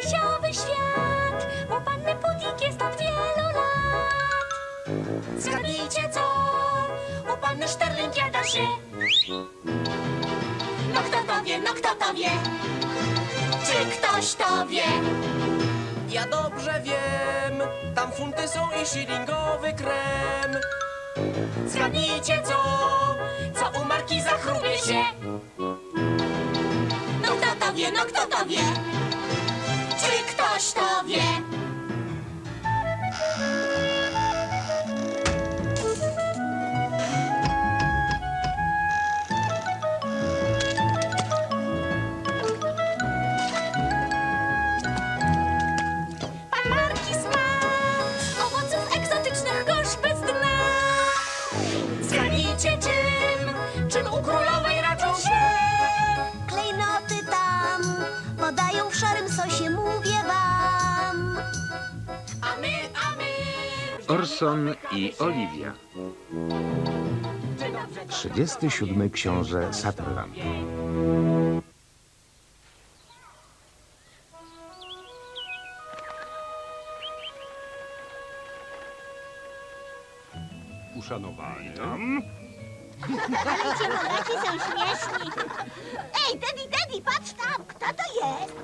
Marysiowy świat, bo panny Pudik jest od wielu lat. Zgadnijcie co, u panny Szterling jada się. No kto to wie, no kto to wie? Czy ktoś to wie? Ja dobrze wiem, tam funty są i shillingowy krem. Zgadnijcie co, co u markiza chrubie się. No kto to wie, no kto to wie? Ktoś to wie? Orson i Olivia. 37 książę Sutherland. Uszanowani. Ci modleci są śmieszni. Ej, Teddy, Teddy, patrz tam, kto to jest?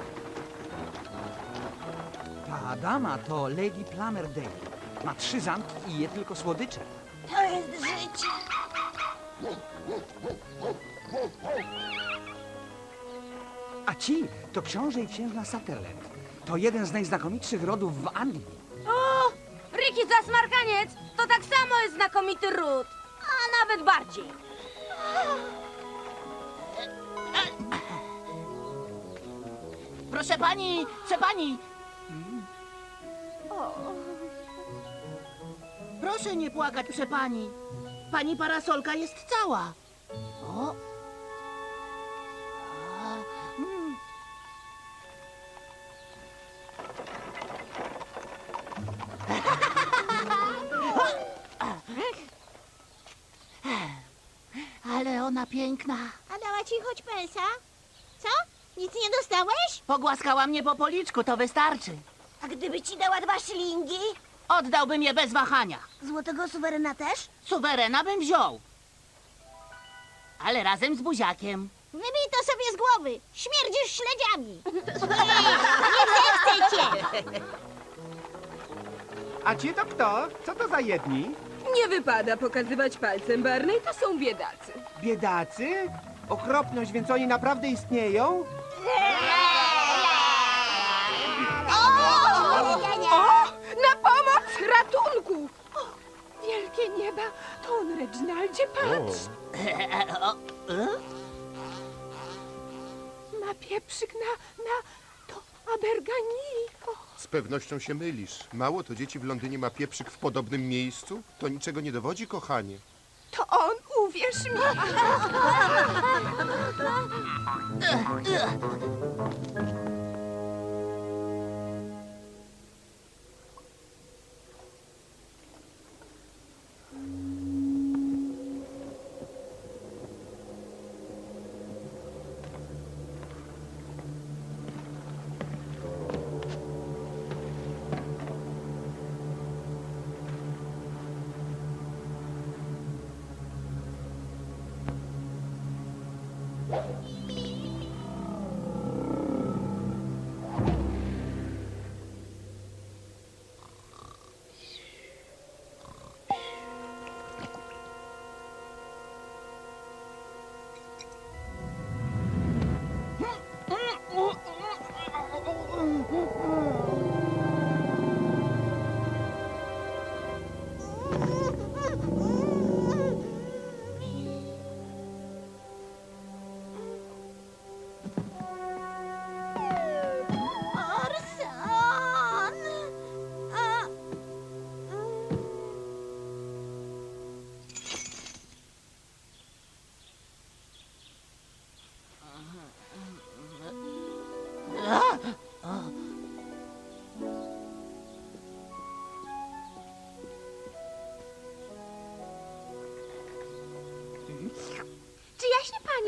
Ta dama to Lady Plummer Day. Ma trzy zamki i je tylko słodycze. To jest życie. A ci to książę i księżna Sutherland. To jeden z najznakomitszych rodów w Anglii. O! Ricky Zasmarkaniec to tak samo jest znakomity ród. A nawet bardziej. Proszę pani, proszę pani. Proszę nie płakać, proszę pani. Pani parasolka jest cała. O. A, mm. Ale ona piękna. A dała ci choć pensa? Co? Nic nie dostałeś? Pogłaskała mnie po policzku, to wystarczy. A gdyby ci dała dwa szylingi? Oddałbym je bez wahania. Złotego suwerena też? Suwerena bym wziął. Ale razem z buziakiem. Wybij to sobie z głowy. Śmierdzisz śledziami. Nie, nie cię. A ci to kto? Co to za jedni? Nie wypada pokazywać palcem Barney, to są biedacy. Biedacy? Okropność, więc oni naprawdę istnieją? O! Ratunku! O, wielkie nieba! To on, Reginaldzie, patrz! Ma pieprzyk na... na... to Abergani. O, Z pewnością się mylisz. Mało to dzieci w Londynie ma pieprzyk w podobnym miejscu? To niczego nie dowodzi, kochanie. to on, uwierz mi!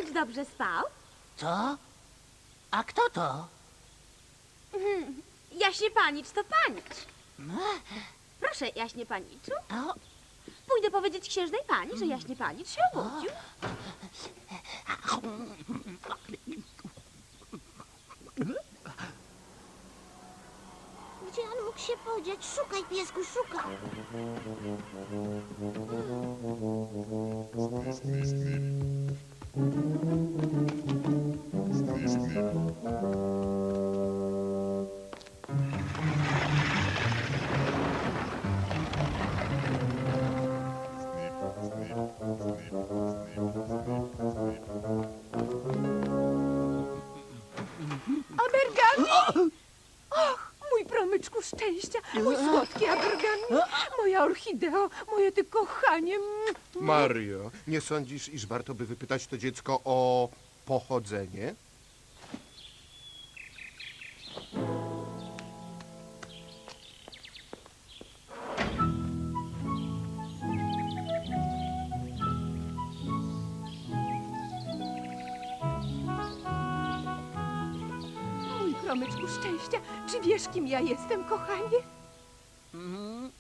panicz dobrze spał? Co? A kto to? Hmm, jaśnie panicz, to panicz. Proszę, jaśnie paniczu. Pójdę powiedzieć księżnej pani, że jaśnie panicz się obudził. Gdzie on mógł się podziać? Szukaj, piesku, szukaj. Amergen! Ah! Promyczku szczęścia, mój słodki Abergami, moja orchideo, moje ty kochanie. Mario, nie sądzisz, iż warto by wypytać to dziecko o pochodzenie? Promyczku szczęścia, czy wiesz kim ja jestem, kochanie?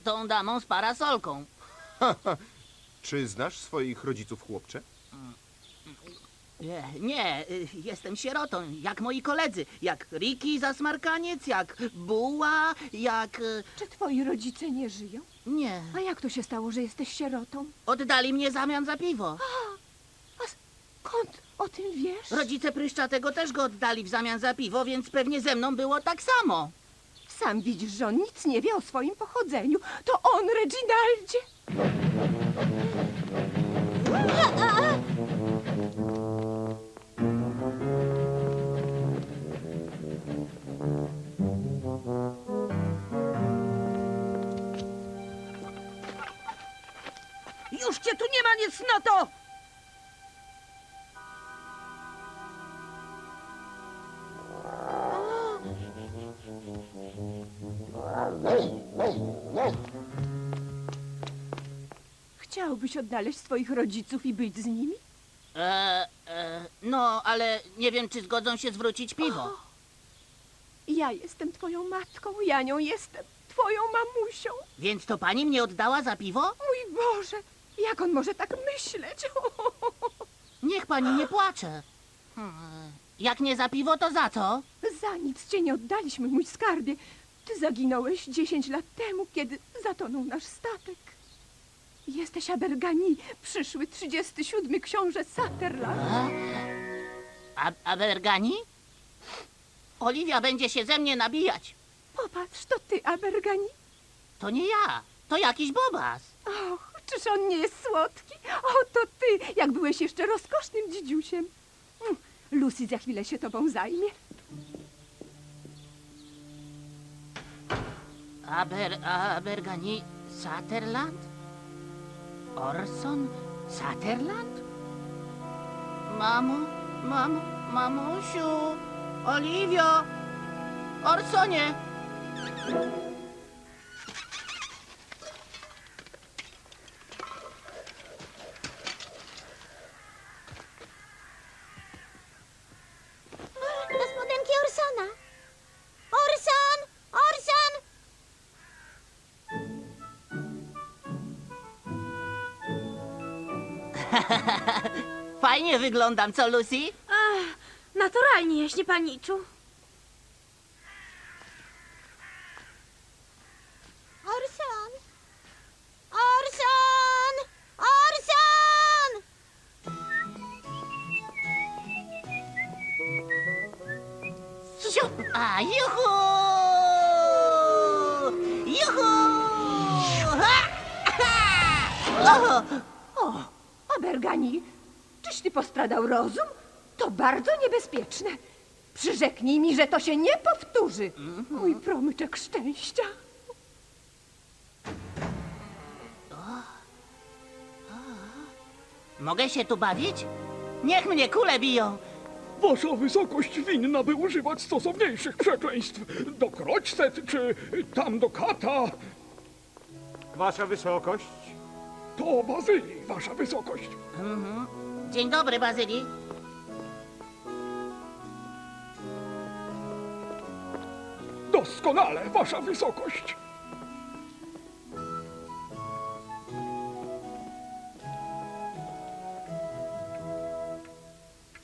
Tą damą z parasolką. Czy znasz swoich rodziców, chłopcze? Nie, nie, y, jestem sierotą, jak moi koledzy. Jak Ricky Zasmarkaniec, jak Buła, jak... y, Czy twoi rodzice nie żyją? Nie, A jak to się stało, że jesteś sierotą? oddali mnie w zamian za piwo. Skąd o tym wiesz? Rodzice Pryszczatego też go oddali w zamian za piwo, więc pewnie ze mną było tak samo. Sam widzisz, że on nic nie wie o swoim pochodzeniu. To on, Reginaldzie. Już cię tu nie ma, niecnoto! Chciałbyś odnaleźć swoich rodziców i być z nimi? E, e, no, ale nie wiem, czy zgodzą się zwrócić piwo. Ja jestem twoją matką, ja nią jestem twoją mamusią. Więc to pani mnie oddała za piwo? Mój Boże, jak on może tak myśleć? Niech pani nie płacze. Hmm, Jak nie za piwo, to za co? Za nic cię nie oddaliśmy, mój skarbie. Ty zaginąłeś 10 lat temu, kiedy zatonął nasz statek. Jesteś Abergani, przyszły 37 książę Sutherland. A, Abergani? Oliwia będzie się ze mnie nabijać. Popatrz, to ty, Abergani. To nie ja, to jakiś bobas. Och, czyż on nie jest słodki? O, to ty, jak byłeś jeszcze rozkosznym dzidziusiem. Mm, Lucy za chwilę się tobą zajmie. Aber, Abergani Sutherland? Orson Sutherland? Mamo, mamo, mamusiu, Oliwio, Orsonie. Fajnie wyglądam, co Lucy? Ach, naturalnie, jaśnie paniczu. Abergani, czyś ty postradał rozum? To bardzo niebezpieczne. Przyrzeknij mi, że to się nie powtórzy. Mój promyczek szczęścia. Mogę się tu bawić? Niech mnie kule biją! Wasza wysokość winna by używać stosowniejszych przekleństw. Do kroćset czy tam do kata. Wasza wysokość? To Bazylii, wasza wysokość. Dzień dobry, Bazylii. Doskonale, wasza wysokość.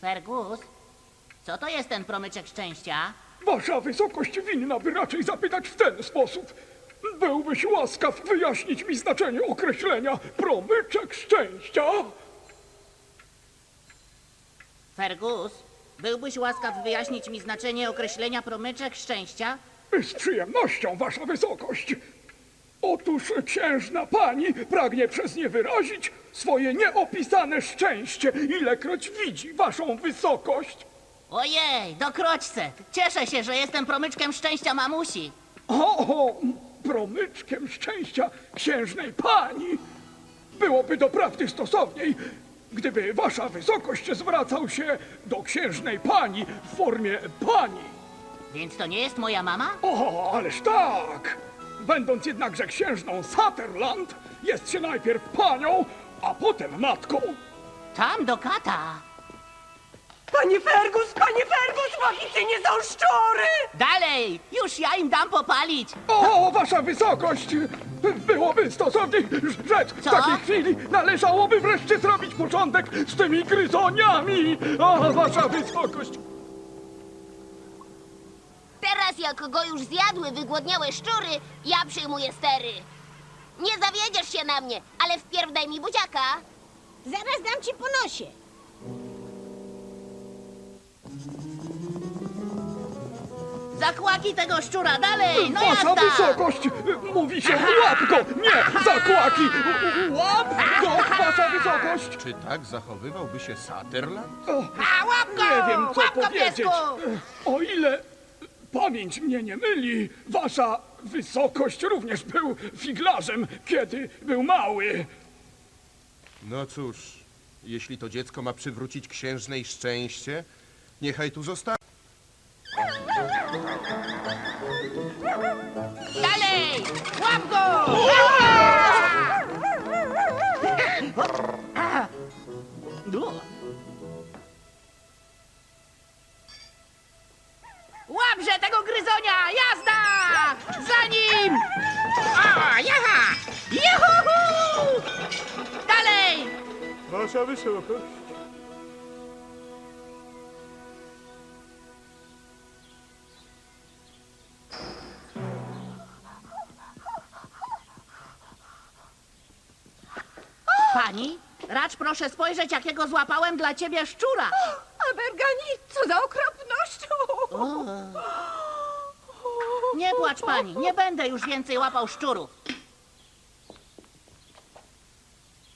Fergus, co to jest ten promyczek szczęścia? Wasza wysokość winna by raczej zapytać w ten sposób. Byłbyś łaskaw wyjaśnić mi znaczenie określenia promyczek szczęścia? Fergus, byłbyś łaskaw wyjaśnić mi znaczenie określenia promyczek szczęścia? Z przyjemnością, wasza wysokość. Otóż księżna pani pragnie przez nie wyrazić swoje nieopisane szczęście, ilekroć widzi waszą wysokość. Ojej, dokroćce! Cieszę się, że jestem promyczkiem szczęścia mamusi. O, o, promyczkiem szczęścia księżnej pani. Byłoby doprawdy stosowniej, gdyby wasza wysokość zwracał się do księżnej pani w formie pani. Więc to nie jest moja mama? O, ależ tak! Będąc jednakże księżną Sutherland, jest się najpierw panią, a potem matką. Tam do kata. Panie Fergus, panie Fergus, oficynie są szczury! Dalej! Już ja im dam popalić! O, wasza wysokość! Byłoby stosowniej rzecz w Co? takiej chwili. Należałoby wreszcie zrobić początek z tymi gryzoniami. O, wasza wysokość! Teraz jak go już zjadły wygłodniałe szczury, ja przyjmuję stery. Nie zawiedziesz się na mnie, ale wpierw daj mi buziaka. Zaraz dam ci po nosie. Zakłaki tego szczura, dalej! No wasza jazda! wysokość! Mówi się łap go! Nie, zakłaki! Łap go, wasza wysokość! Czy tak zachowywałby się Sutherland? O, A, łap go! nie wiem, co łap go, powiedzieć. piesku! O ile pamięć mnie nie myli, wasza wysokość również był figlarzem, kiedy był mały. No cóż, jeśli to dziecko ma przywrócić księżnej szczęście, niechaj tu zostanie. Dalej! Łap go! Łapże tego gryzonia! Jazda! Za nim! A, jaha! Juhu! Dalej! Wasza wysokość. Racz proszę spojrzeć, jakiego złapałem dla ciebie szczura. Abergani, co za okropność! Nie płacz pani, nie będę już więcej łapał szczurów.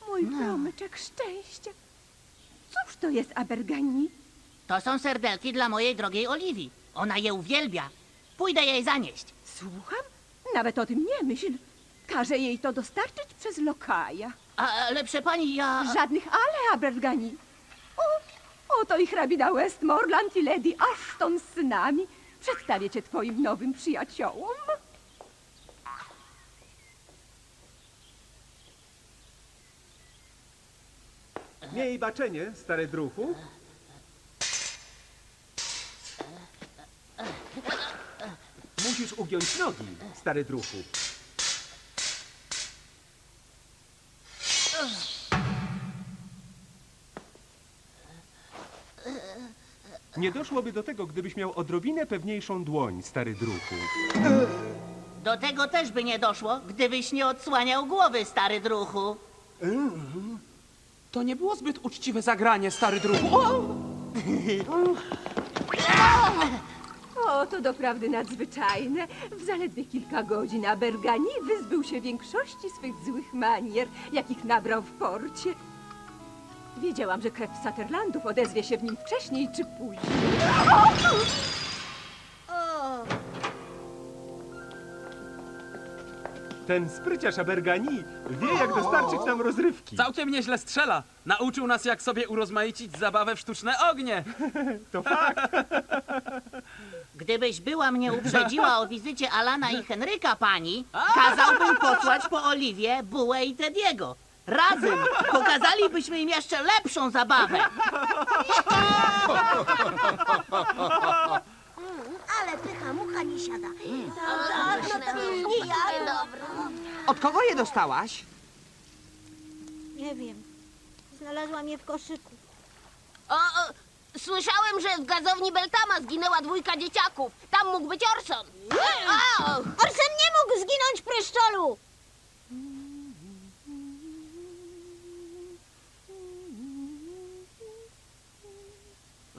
Mój promyczek szczęścia. Cóż to jest Abergani? To są serdelki dla mojej drogiej Oliwii. Ona je uwielbia. Pójdę jej zanieść. Słucham? Nawet o tym nie myśl. Każę jej to dostarczyć przez lokaja. Ale proszę pani, ja... Żadnych ale, Abergani. O, oto i hrabina Westmoreland i Lady Ashton z synami. Przedstawię cię twoim nowym przyjaciołom. Miej baczenie, stary druhu. Musisz ugiąć nogi, stary druhu. Nie doszłoby do tego, gdybyś miał odrobinę pewniejszą dłoń, stary druhu. Do tego też by nie doszło, gdybyś nie odsłaniał głowy, stary druchu. To nie było zbyt uczciwe zagranie, stary druhu. O! O, to doprawdy nadzwyczajne. W zaledwie kilka godzin Abergani wyzbył się większości swych złych manier, jakich nabrał w porcie. Wiedziałam, że krew Sutherlandów odezwie się w nim wcześniej czy później. Ten spryciarz Abergani wie, jak dostarczyć nam rozrywki. Całkiem nieźle strzela. Nauczył nas, jak sobie urozmaicić zabawę w sztuczne ognie. To fakt. Gdybyś była mnie uprzedziła o wizycie Alana i Henryka, pani, kazałbym posłać po Oliwie, Bułę i Tediego. Razem pokazalibyśmy im jeszcze lepszą zabawę. Mm, ale pycha mucha nie siada. Mm. No, no, no, Od kogo je dostałaś? Nie wiem. Znalazłam je w koszyku. O, o, słyszałem, że w gazowni Beltama zginęła dwójka dzieciaków. Tam mógł być Orson. Orson nie mógł zginąć pryszczolu!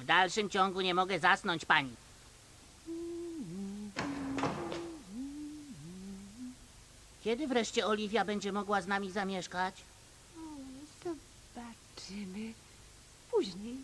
Dalszym ciągu nie mogę zasnąć, pani. Kiedy wreszcie Oliwia będzie mogła z nami zamieszkać? Zobaczymy później.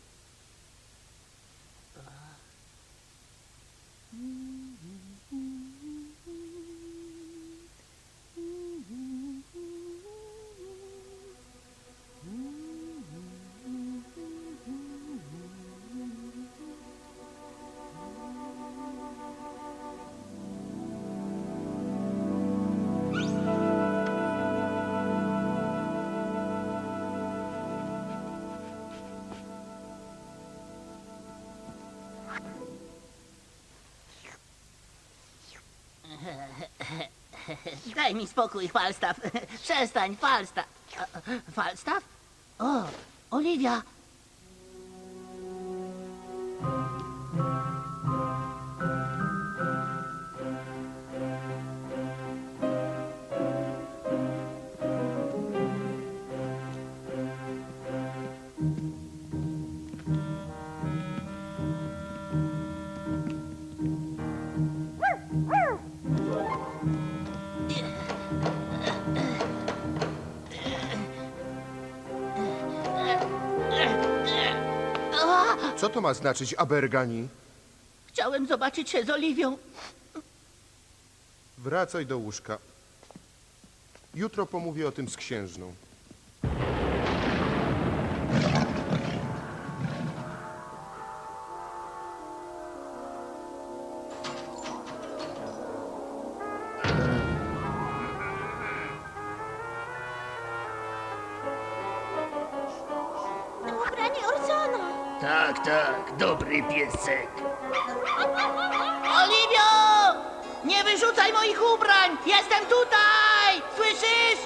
Daj mi spokój, Falstaff. Przestań, Falstaff. Falstaff? O, Oliwia. To ma znaczyć, Abergani? Chciałem zobaczyć się z Oliwią. Wracaj do łóżka. Jutro pomówię o tym z księżną. Tak, tak, dobry piesek. Oliwio! Nie wyrzucaj moich ubrań! Jestem tutaj! Słyszysz?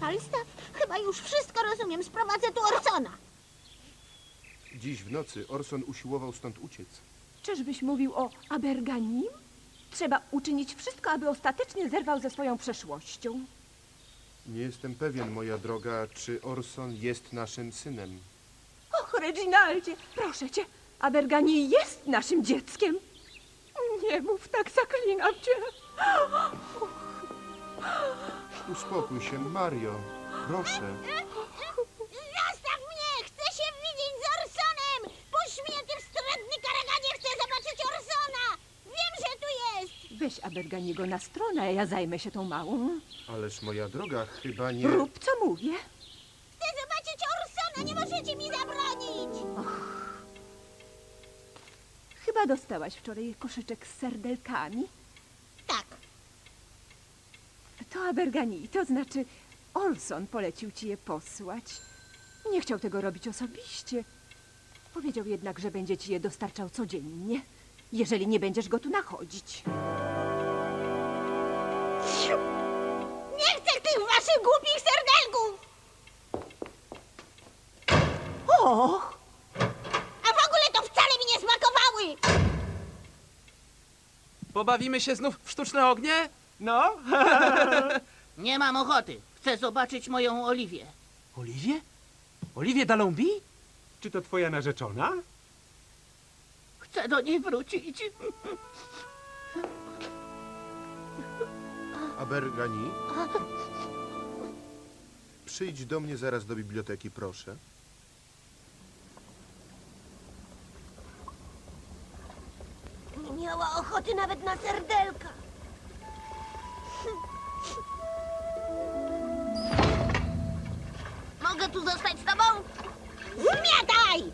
Falstaff, chyba już wszystko rozumiem. Sprowadzę tu Orsona. Dziś w nocy Orson usiłował stąd uciec. Czyżbyś mówił o Aberganim? Trzeba uczynić wszystko, aby ostatecznie zerwał ze swoją przeszłością. Nie jestem pewien, moja droga, czy Orson jest naszym synem. Och, Reginaldzie, proszę cię, Abergani jest naszym dzieckiem. Nie mów tak, zaklinam cię. Uspokój się, Mario. Proszę. Zostaw mnie! Chcę się widzieć z Orsonem! Puść mnie, ty wstrętny karaganie! Chcę zobaczyć Orsona! Wiem, że tu jest! Weź Aberganiego na stronę, a ja zajmę się tą małą. Ależ moja droga, chyba nie... Rób, co mówię. Chcę zobaczyć Orsona! Nie możecie mi zabronić! Chyba dostałaś wczoraj koszyczek z serdelkami. Tak. To Abergani, to znaczy Olson polecił ci je posłać. Nie chciał tego robić osobiście. Powiedział jednak, że będzie ci je dostarczał codziennie, jeżeli nie będziesz go tu nachodzić. Nie chcę tych waszych głupich serdelków! Och! A w ogóle to wcale mi nie smakowały! Pobawimy się znów w sztuczne ognie? No, Nie mam ochoty. Chcę zobaczyć moją Oliwię. Oliwie? Oliwie Dalombi? Czy to twoja narzeczona? Chcę do niej wrócić. Abergani? Przyjdź do mnie zaraz do biblioteki, proszę. Nie miała ochoty nawet na serdelka. Mogę tu zostać z tobą? Zmiataj!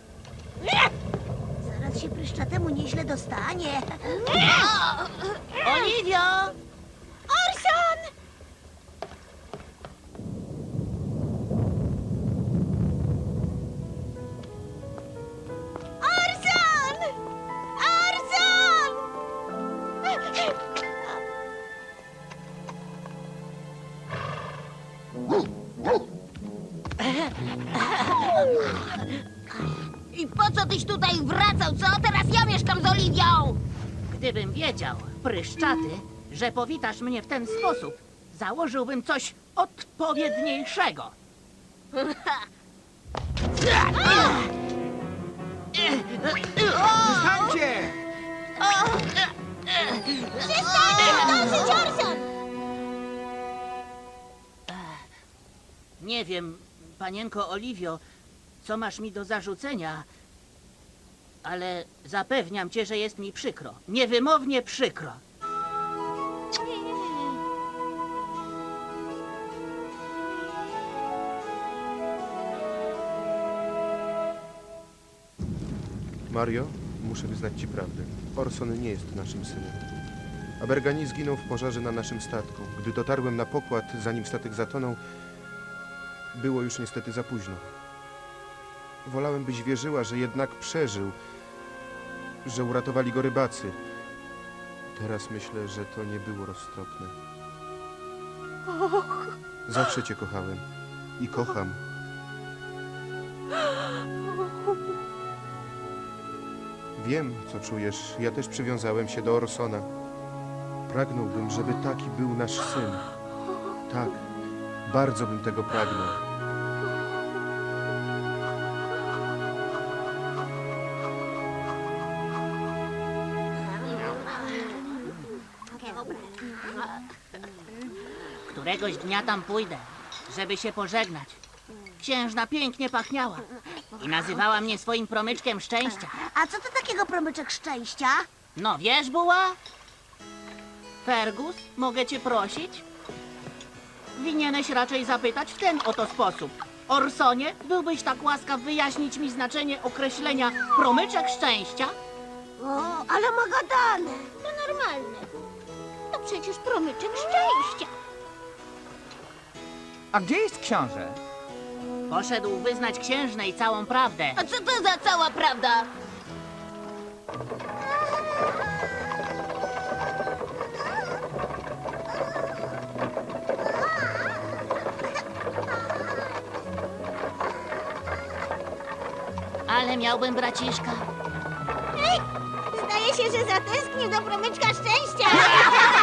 Pirat się pryszczatemu nieźle dostanie. Oliwio! Orson! Orson! Orson! I po co tyś tutaj wracał, co? Teraz ja mieszkam z Oliwią! Gdybym wiedział, pryszczaty, że powitasz mnie w ten sposób, założyłbym coś odpowiedniejszego. Przestańcie! Dosyć, Orson! Nie wiem, panienko Oliwio, co masz mi do zarzucenia, ale zapewniam cię, że jest mi przykro. Niewymownie przykro. Mario, muszę wyznać ci prawdę. Orson nie jest naszym synem. Abergani zginął w pożarze na naszym statku. Gdy dotarłem na pokład, zanim statek zatonął, było już niestety za późno. Wolałem, byś wierzyła, że jednak przeżył, że uratowali go rybacy. Teraz myślę, że to nie było roztropne. Zawsze cię kochałem i kocham. Wiem, co czujesz. Ja też przywiązałem się do Orsona. Pragnąłbym, żeby taki był nasz syn. Tak, bardzo bym tego pragnął. Któregoś dnia tam pójdę, żeby się pożegnać. Księżna pięknie pachniała i nazywała mnie swoim promyczkiem szczęścia. A co to takiego promyczek szczęścia? No wiesz, Buła? Fergus, mogę cię prosić? Winieneś raczej zapytać w ten oto sposób. Orsonie, byłbyś tak łaskaw wyjaśnić mi znaczenie określenia promyczek szczęścia? O, ale ma gadane. To normalne. To przecież promyczek szczęścia. A gdzie jest książę? Poszedł wyznać księżnej całą prawdę. A co to za cała prawda? Ale miałbym braciszka. Zdaje się, że zatęsknił do promyczka szczęścia.